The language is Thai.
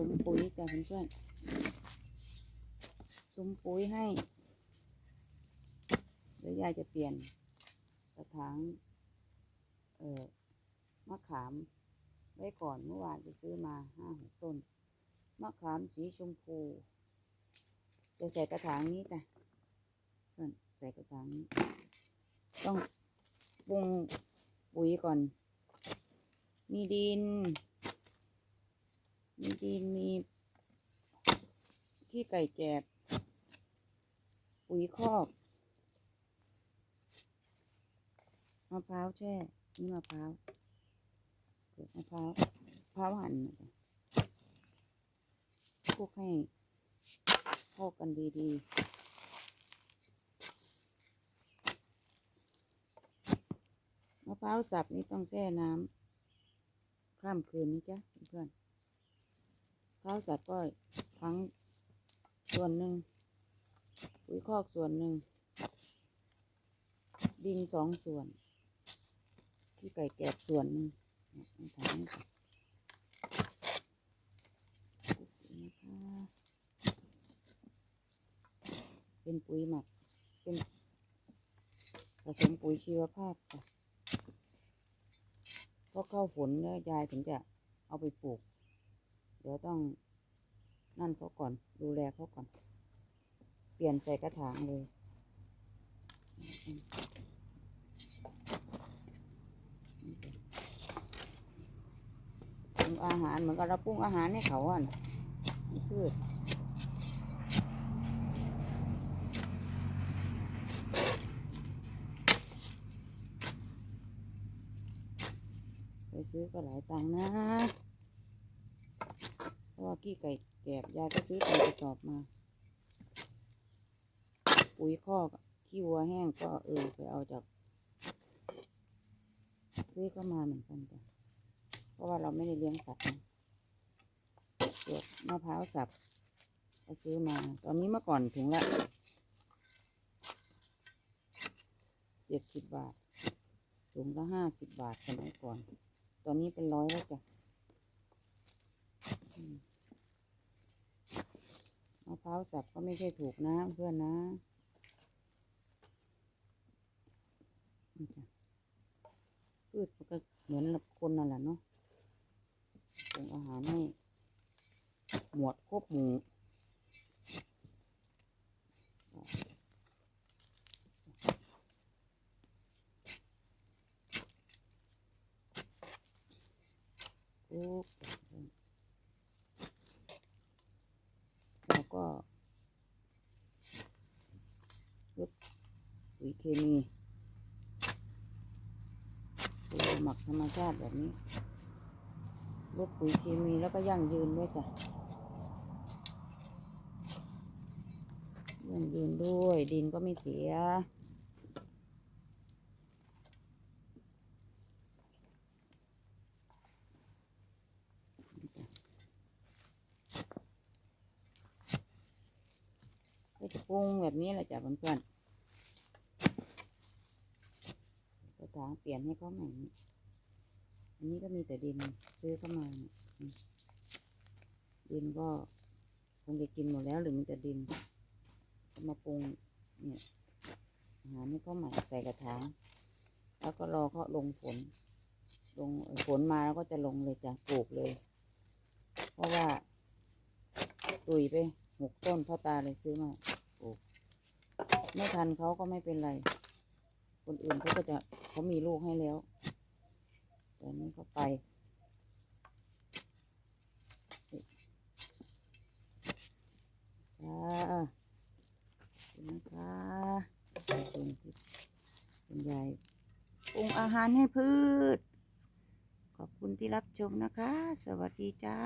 สมปุ๋ยจ้ะเพื่อนๆสมปุ๋ยให้เดี๋ยวยายจะเปลี่ยนกระถางเอ่อมะขามไว้ก่อนเมื่อวานไปซื้อมาห้าหกต้นมะขามสีชมพู จะใส่กระถางนี้จ้ะเพื่อนใส่กระถางนี้ ต้องปรุงปุ๋ยก่อน มีดิน มีดินมีขี้ไก่แจบปุ๋ยคอกมะพร้าวแช่ นี่มะพร้าวเปลือกมะพร้าวมะพร้าวหั่นนะจ๊ะคลุกให้เข้ากันดีๆมะพร้าวสับนี่ต้องแช่น้ำข้ามคืนนะจ๊ะเพื่อน ข้าวสับก็ทั้งส่วนหนึ่งปุ๋ยคอกส่วนหนึ่ง ดินสองส่วน ที่ไก่แกบส่วนหนึ่งถังนะคะเป็นปุ๋ยหมัก เป็นผสมปุ๋ยชีวภาพค่ะเพราะเข้าฝนแล้วยายถึงจะเอาไปปลูก เดี๋ยวต้องนั่นเขาก่อน ดูแลเขาก่อน เปลี่ยนใส่กระถางเลย ปรุงอาหารเหมือนกับเราปรุงอาหารให้เขาอะพืชไปซื้อก็หลายตังค์นะ เพราะว่ากี้ไก่แกบยายก็ซื้อเป็นกระสอบมา ปุ๋ยคอกขี้วัวแห้งก็เออไปเอาจาก ซื้อเข้ามาเหมือนกันจ้ะเพราะว่าเราไม่ได้เลี้ยงสัตว์เปลือกมะพร้าวสับก็ซื้อมา ตอนนี้เมื่อก่อนถุงละเจ็ดสิบบาทถุงละห้าสิบบาทสมัยก่อน ตอนนี้เป็นร้อยแล้วจ้ะ มะพร้าวสับก็ไม่ใช่ถูกนะเพื่อนนะพืชมันก็เหมือนคนนั่นแหละเนาะปรุงอาหารให้หมวดครบหมู่ปุ๊บแล้วก็ลด ปุ๋ยเคมีปุ๋ยหมักธรรมชาติแบบนี้ลดปุ๋ยเคมีแล้วก็ยั่งยืนด้วยจ้ะยั่งยืนด้วยดินก็ไม่เสียก็จะปรุงแบบนี้แหละจ้ะเพื่อนๆ กระถางเปลี่ยนให้เขาใหม่อันนี้ก็มีแต่ดินซื้อเข้ามาดินก็คงจะกินหมดแล้วหรือมีแต่ดินก็มาปรุงเนี่ยอาหารให้เขาใหม่ใส่กระถางแล้วก็รอเขาลงฝนลงเอ่อฝนมาแล้วก็จะลงเลยจ้ะปลูกเลย เพราะว่า ตุยไปหกต้นพ่อตาเลยซื้อมาปลูกไม่ทันเขาก็ไม่เป็นไร คนอื่นเขาก็จะเขามีลูกให้แล้ว แต่อันนี้เขาไปค่ะคุณนะคะคุณที่คุณยายปรุงอาหารให้พืช ขอบคุณที่รับชมนะคะ สวัสดีจ้า